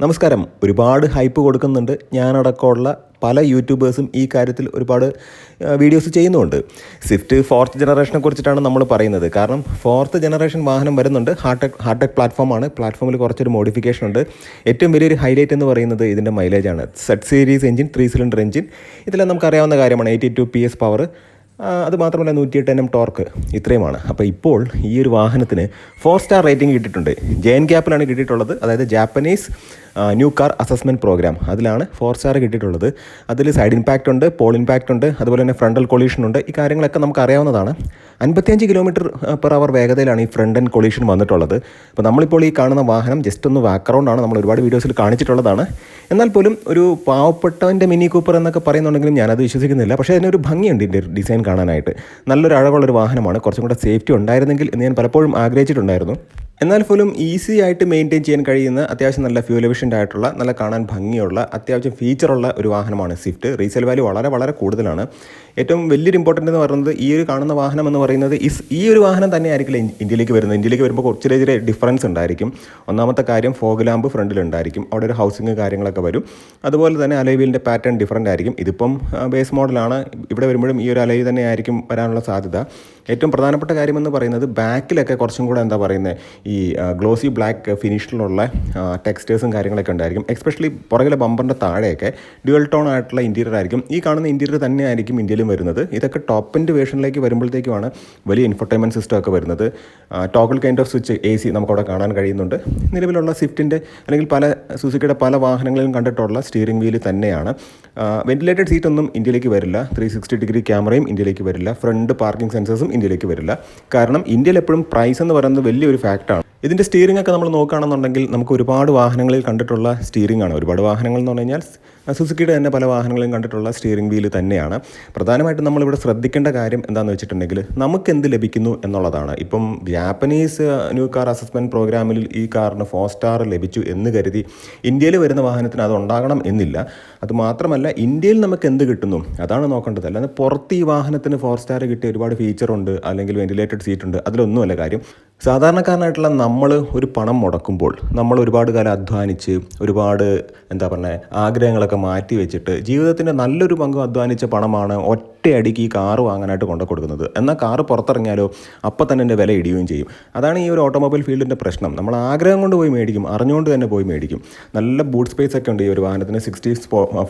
നമസ്കാരം. ഒരുപാട് ഹൈപ്പ് കൊടുക്കുന്നുണ്ട്. ഞാനടക്കമുള്ള പല യൂട്യൂബേഴ്സും ഈ കാര്യത്തിൽ ഒരുപാട് വീഡിയോസ് ചെയ്യുന്നുമുണ്ട്. സ്വിഫ്റ്റ് ഫോർത്ത് ജനറേഷനെ കുറിച്ചിട്ടാണ് നമ്മൾ പറയുന്നത്. കാരണം ഫോർത്ത് ജനറേഷൻ വാഹനം വരുന്നുണ്ട്. ഹാർട്ടെക് ഹാർട്ടെക് പ്ലാറ്റ്ഫോമാണ്. പ്ലാറ്റ്ഫോമിൽ കുറച്ചൊരു മോഡിഫിക്കേഷൻ ഉണ്ട്. ഏറ്റവും വലിയൊരു ഹൈലൈറ്റ് എന്ന് പറയുന്നത് ഇതിന്റെ മൈലേജാണ് Z series engine three cylinder engine ഇതെല്ലാം നമുക്കറിയാവുന്ന കാര്യമാണ്. Eighty two P S power അത് മാത്രമല്ല നൂറ്റിയെട്ട് എൻ എം ടോർക്ക് ഇത്രയുമാണ്. അപ്പോൾ ഇപ്പോൾ ഈ ഒരു വാഹനത്തിന് ഫോർ സ്റ്റാർ റേറ്റിംഗ് കിട്ടിയിട്ടുണ്ട്. ജെ എൻ ക്യാപ്പിലാണ് കിട്ടിയിട്ടുള്ളത്. അതായത് Japanese new car assessment programme അതിലാണ് ഫോർ സ്റ്റാർ കിട്ടിയിട്ടുള്ളത്. അതിൽ സൈഡ് ഇമ്പാക്റ്റ് ഉണ്ട് പോൾ ഇമ്പാക്റ്റ് ഉണ്ട് അതുപോലെ തന്നെ ഫ്രണ്ടൽ കൊളീഷൻ ഉണ്ട്. ഈ കാര്യങ്ങളൊക്കെ നമുക്ക് അറിയാവുന്നതാണ്. അൻപത്തിയഞ്ച് കിലോമീറ്റർ പെർ അവർ വേഗതയിലാണ് ഈ ഫ്രണ്ട് ആൻഡ് കൊളീഷൻ വന്നിട്ടുള്ളത്. അപ്പോൾ നമ്മളിപ്പോൾ ഈ കാണുന്ന വാഹനം ജസ്റ്റ് ഒന്ന് ബാക്ക്ഗ്രൗണ്ടാണ് നമ്മൾ ഒരുപാട് വീഡിയോസിൽ കാണിച്ചിട്ടുള്ളതാണ്. എന്നാൽ പോലും ഒരു പാവപ്പെട്ടവന്റെ മിനി കൂപ്പർ എന്നൊക്കെ പറയുന്നുണ്ടെങ്കിലും ഞാനത് വിശ്വസിക്കുന്നില്ല. പക്ഷേ അതിനൊരു ഭംഗിയുണ്ട് ഇതിന്റെ ഡിസൈൻ കാണാനായിട്ട്. നല്ലൊരു അഴകുള്ളൊരു വാഹനമാണ്. കുറച്ചും കൂടെ സേഫ്റ്റി ഉണ്ടായിരുന്നെങ്കിൽ എന്ന് ഞാൻ പലപ്പോഴും ആഗ്രഹിച്ചിട്ടുണ്ടായിരുന്നു. എന്നാൽ പോലും ഈസി ആയിട്ട് മെയിന്റെയിൻ ചെയ്യാൻ കഴിയുന്ന അത്യാവശ്യം നല്ല ഫ്യൂൽ എഫിഷ്യന്റ് ആയിട്ടുള്ള നല്ല കാണാൻ ഭംഗിയുള്ള അത്യാവശ്യം ഫീച്ചറുള്ള ഒരു വാഹനമാണ് സ്വിഫ്റ്റ് റീസെൽ വാല്യൂ വളരെ വളരെ കൂടുതലാണ്. ഏറ്റവും വലിയൊരു ഇമ്പോർട്ടന്റ് എന്ന് പറയുന്നത് ഈ ഒരു കാണുന്ന വാഹനം എന്ന് പറയുന്നത് ഇസ് ഈ ഒരു വാഹനം തന്നെ ആയിരിക്കില്ല ഇന്ത്യയിലേക്ക് വരുന്നത്. ഇന്ത്യയിലേക്ക് വരുമ്പോൾ കുറച്ച് ചെറിയ ഡിഫറൻസ് ഉണ്ടായിരിക്കും. ഒന്നാമത്തെ കാര്യം ഫോഗ് ലാമ്പ് ഫ്രണ്ടിലുണ്ടായിരിക്കും അവിടെ ഒരു ഹൗസിങ് കാര്യങ്ങളൊക്കെ വരും. അതുപോലെ തന്നെ അലൈവീലിന്റെ പാറ്റേൺ ഡിഫറന്റ് ആയിരിക്കും. ഇതിപ്പം ബേസ് മോഡലാണ് ഇവിടെ വരുമ്പോഴും ഈ ഒരു അലൈവ് തന്നെ ആയിരിക്കും വരാനുള്ള സാധ്യത. ഏറ്റവും പ്രധാനപ്പെട്ട കാര്യമെന്ന് പറയുന്നത് ബാക്കിലൊക്കെ കുറച്ചും കൂടെ എന്താ പറയുന്നത് ഈ ഗ്ലോസി ബ്ലാക്ക് ഫിനിഷിലുള്ള ടെക്സ്റ്റേഴ്സും കാര്യങ്ങളൊക്കെ ഉണ്ടായിരിക്കും. എക്സ്പെഷ്യലി പുറകിലെ ബമ്പറിന്റെ താഴെയൊക്കെ ഡ്യുവൽ ടോൺ ആയിട്ടുള്ള ഇന്റീരിയർ ആയിരിക്കും. ഈ കാണുന്ന ഇന്റീരിയർ തന്നെ ആയിരിക്കും ഇന്ത്യയിലും വരുന്നത്. ഇതൊക്കെ ടോപ്പ് എൻഡ് വേഷനിലേക്ക് വരുമ്പോഴത്തേക്കുമാണ് വലിയ ഇൻഫർടൈൻമെന്റ് സിസ്റ്റം ഒക്കെ വരുന്നത്. Toggle kind of switch A C നമുക്കവിടെ കാണാൻ കഴിയുന്നുണ്ട്. നിലവിലുള്ള സ്വിഫ്റ്റിന്റെ അല്ലെങ്കിൽ പല സുസുക്കിയുടെ പല വാഹനങ്ങളിലും കണ്ടിട്ടുള്ള സ്റ്റിയറിംഗ് വീൽ തന്നെയാണ്. വെന്റിലേറ്റഡ് സീറ്റ് ഒന്നും ഇന്ത്യയിലേക്ക് വരില്ല. ത്രീ സിക്സ്റ്റി ഡിഗ്രി ക്യാമറയും ഇന്ത്യയിലേക്ക് വരില്ല. ഫ്രണ്ട് പാർക്കിംഗ് സെൻസേഴ്സും ഇന്ത്യയിലേക്ക് വരില്ല. കാരണം ഇന്ത്യയിൽ എപ്പോഴും പ്രൈസ് എന്ന് പറയുന്നത് വലിയൊരു ഫാക്റ്റാണ് ഇതിന്റെ സ്റ്റിയറിംഗ് ഒക്കെ നമ്മൾ നോക്കുകയാണെന്നുണ്ടെങ്കിൽ നമുക്ക് ഒരുപാട് വാഹനങ്ങളിൽ കണ്ടിട്ടുള്ള സ്റ്റീറിംഗ് ആണ്. ഒരുപാട് വാഹനങ്ങൾ എന്ന് പറഞ്ഞു കഴിഞ്ഞാൽ സുസുക്കിയുടെ തന്നെ പല വാഹനങ്ങളിലും കണ്ടിട്ടുള്ള സ്റ്റിയറിംഗ് വീൽ തന്നെയാണ്. പ്രധാനമായിട്ടും നമ്മളിവിടെ ശ്രദ്ധിക്കേണ്ട കാര്യം എന്താണെന്ന് വെച്ചിട്ടുണ്ടെങ്കിൽ നമുക്ക് എന്ത് ലഭിക്കുന്നു എന്നുള്ളതാണ്. ഇപ്പം ജാപ്പനീസ് ന്യൂ കാർ അസസ്മെന്റ് പ്രോഗ്രാമിൽ ഈ കാറിന് ഫോർ സ്റ്റാർ ലഭിച്ചു എന്ന് കരുതി ഇന്ത്യയിൽ വരുന്ന വാഹനത്തിന് അത് ഉണ്ടാകണം എന്നില്ല. അത് മാത്രമല്ല ഇന്ത്യയിൽ നമുക്ക് എന്ത് കിട്ടുന്നു? അതാണ് നോക്കേണ്ടത്. അല്ലാതെ പുറത്ത് ഈ വാഹനത്തിന് ഫോർ സ്റ്റാർ കിട്ടിയ ഒരുപാട് ഫീച്ചറുണ്ട് അല്ലെങ്കിൽ വെന്റിലേറ്റഡ് സീറ്റ് ഉണ്ട് അതിലൊന്നുമല്ല കാര്യം. സാധാരണക്കാരനായിട്ടുള്ള നമ്മൾ ഒരു പണം മുടക്കുമ്പോൾ നമ്മൾ ഒരുപാട് കാലം അധ്വാനിച്ച് ഒരുപാട് എന്താ പറയുക ആഗ്രഹങ്ങളൊക്കെ മാറ്റി വെച്ചിട്ട് ജീവിതത്തിന്റെ നല്ലൊരു പങ്കും അധ്വാനിച്ച പണമാണ് ഒറ്റയടിക്ക് ഈ കാറ് വാങ്ങാനായിട്ട് കൊണ്ടു കൊടുക്കുന്നത്. എന്നാൽ കാറ് പുറത്തിറങ്ങിയാലോ അപ്പം തന്നെ എന്റെ വില ഇടിയുകയും ചെയ്യും. അതാണ് ഈ ഒരു ഓട്ടോമൊബൈൽ ഫീൽഡിന്റെ പ്രശ്നം. നമ്മൾ ആഗ്രഹം കൊണ്ട് പോയി മേടിക്കും അറിഞ്ഞുകൊണ്ട് തന്നെ പോയി മേടിക്കും. നല്ല ബൂട്ട് സ്പേസ് ഒക്കെ ഉണ്ട് ഈ ഒരു വാഹനത്തിന്. സിക്സ്റ്റി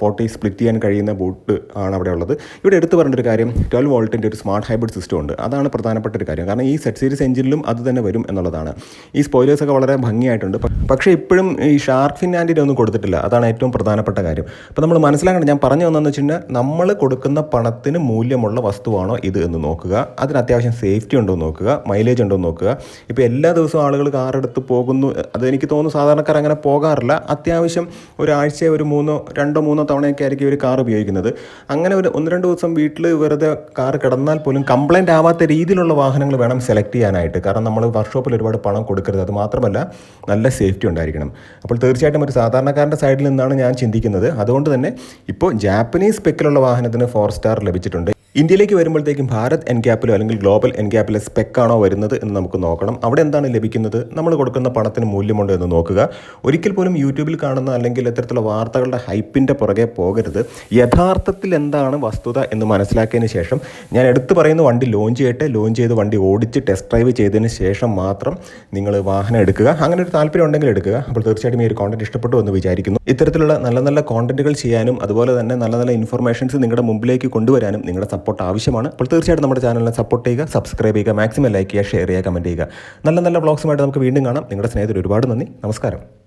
ഫോർട്ടി സ്പ്ലിറ്റ് ചെയ്യാൻ കഴിയുന്ന ബൂട്ട് ആണ് അവിടെ ഉള്ളത്. ഇവിടെ എടുത്തു പറഞ്ഞ ഒരു കാര്യം ട്വൽവ് വോൾട്ടിന്റെ ഒരു സ്മാർട്ട് ഹൈബ്രിഡ് സിസ്റ്റം ഉണ്ട്. അതാണ് പ്രധാനപ്പെട്ട ഒരു കാര്യം. കാരണം ഈ സെറ്റ് സീരീസ് എഞ്ചിനിലും അത് തന്നെ വരും എന്നുള്ളതാണ്. ഈ സ്പോയിലേഴ്സ് ഒക്കെ വളരെ ഭംഗിയായിട്ടുണ്ട്. പക്ഷേ ഇപ്പോഴും ഈ ഷാർക്ക് ഫിൻ ആന്റിന്റെ ഒന്നും കൊടുത്തിട്ടില്ല. അതാണ് ഏറ്റവും പ്രധാനപ്പെട്ട കാര്യം. അപ്പോൾ നമ്മൾ മനസ്സിലാക്കണം ഞാൻ പറഞ്ഞു വന്നതെന്ന് വെച്ച് നമ്മൾ കൊടുക്കുന്ന പണത്തിന് മൂല്യമുള്ള വസ്തുവാണോ ഇത് എന്ന് നോക്കുക. അതിന് അത്യാവശ്യം സേഫ്റ്റി ഉണ്ടോ എന്ന് നോക്കുക. മൈലേജ് ഉണ്ടോ എന്ന് നോക്കുക. ഇപ്പോൾ എല്ലാ ദിവസവും ആളുകൾ കാറെടുത്ത് പോകുന്നു. അത് എനിക്ക് തോന്നുന്നു സാധാരണക്കാർ അങ്ങനെ പോകാറില്ല. അത്യാവശ്യം ഒരാഴ്ച ഒരു മൂന്നോ രണ്ടോ മൂന്നോ തവണയൊക്കെ ആയിരിക്കും ഒരു കാർ ഉപയോഗിക്കുന്നത്. അങ്ങനെ ഒരു ഒന്ന് രണ്ട് ദിവസം വീട്ടിൽ വെറുതെ കാർ കിടന്നാൽ പോലും കംപ്ലൈന്റ് ആവാത്ത രീതിയിലുള്ള വാഹനങ്ങൾ വേണം സെലക്ട് ചെയ്യാനായിട്ട്. കാരണം നമ്മൾ വർക്ക്ഷോപ്പിൽ ഒരുപാട് പണം കൊടുക്കരുത്. അത് മാത്രമല്ല നല്ല സേഫ്റ്റി ഉണ്ടായിരിക്കണം. അപ്പോൾ തീർച്ചയായിട്ടും ഒരു സാധാരണക്കാരന്റെ സൈഡിൽ നിന്നാണ് ഞാൻ ചിന്തിക്കുന്നത്. അതുകൊണ്ട് തന്നെ ഇപ്പോൾ ജാപ്പനീസ് സ്പെക്കിലുള്ള വാഹനത്തിന് ഫോർ സ്റ്റാർ ലഭിച്ചിട്ടുണ്ട്. ഇന്ത്യയിലേക്ക് വരുമ്പോഴത്തേക്കും ഭാരത് എൻ ക്യാപ്പിലോ അല്ലെങ്കിൽ ഗ്ലോബൽ എൻ ക്യാപ്പിലെ സ്പെക്കാണോ വരുന്നത് എന്ന് നമുക്ക് നോക്കണം. അവിടെ എന്താണ് ലഭിക്കുന്നത്? നമ്മൾ കൊടുക്കുന്ന പണത്തിന് മൂല്യമുണ്ടോ എന്ന് നോക്കുക. ഒരിക്കൽ പോലും യൂട്യൂബിൽ കാണുന്ന അല്ലെങ്കിൽ ഇത്തരത്തിലുള്ള വാർത്തകളുടെ ഹൈപ്പിന്റെ പുറകെ പോകരുത്. യഥാർത്ഥത്തിൽ എന്താണ് വസ്തുത എന്ന് മനസ്സിലാക്കിയതിന് ശേഷം ഞാൻ എടുത്തു പറയുന്ന വണ്ടി ലോഞ്ച് ചെയ്യട്ടെ. ലോഞ്ച് ചെയ്ത് വണ്ടി ഓടിച്ച് ടെസ്റ്റ് ഡ്രൈവ് ചെയ്തതിന് ശേഷം മാത്രം നിങ്ങൾ വാഹനം എടുക്കുക. അങ്ങനെ ഒരു താല്പര്യം ഉണ്ടെങ്കിൽ എടുക്കുക. അപ്പോൾ തീർച്ചയായിട്ടും ഈ ഒരു കോണ്ടന്റ് ഇഷ്ടപ്പെട്ടു എന്ന് വിചാരിക്കുന്നു. ഇത്തരത്തിലുള്ള നല്ല നല്ല കോണ്ടന്റുകൾ ചെയ്യാനും അതുപോലെ തന്നെ നല്ല നല്ല ഇൻഫർമേഷൻസ് നിങ്ങളുടെ മുമ്പിലേക്ക് കൊണ്ടുവരാനും നിങ്ങളുടെ സപ്പോർട്ട് ആവശ്യമാണ്. അപ്പോൾ തീർച്ചയായിട്ടും നമ്മുടെ ചാനലിനെ സപ്പോർട്ട് ചെയ്യുക സബ്സ്ക്രൈബ് ചെയ്യുക മാക്സിമം ലൈക്ക് ചെയ്യുക ഷെയർ ചെയ്യുക കമന്റ് ചെയ്യുക. നല്ല നല്ല വ്ളോഗ്സുമായിട്ട് നമുക്ക് വീണ്ടും കാണാം. നിങ്ങളുടെ സ്നേഹത്തിൽ ഒരുപാട് നന്ദി. നമസ്കാരം.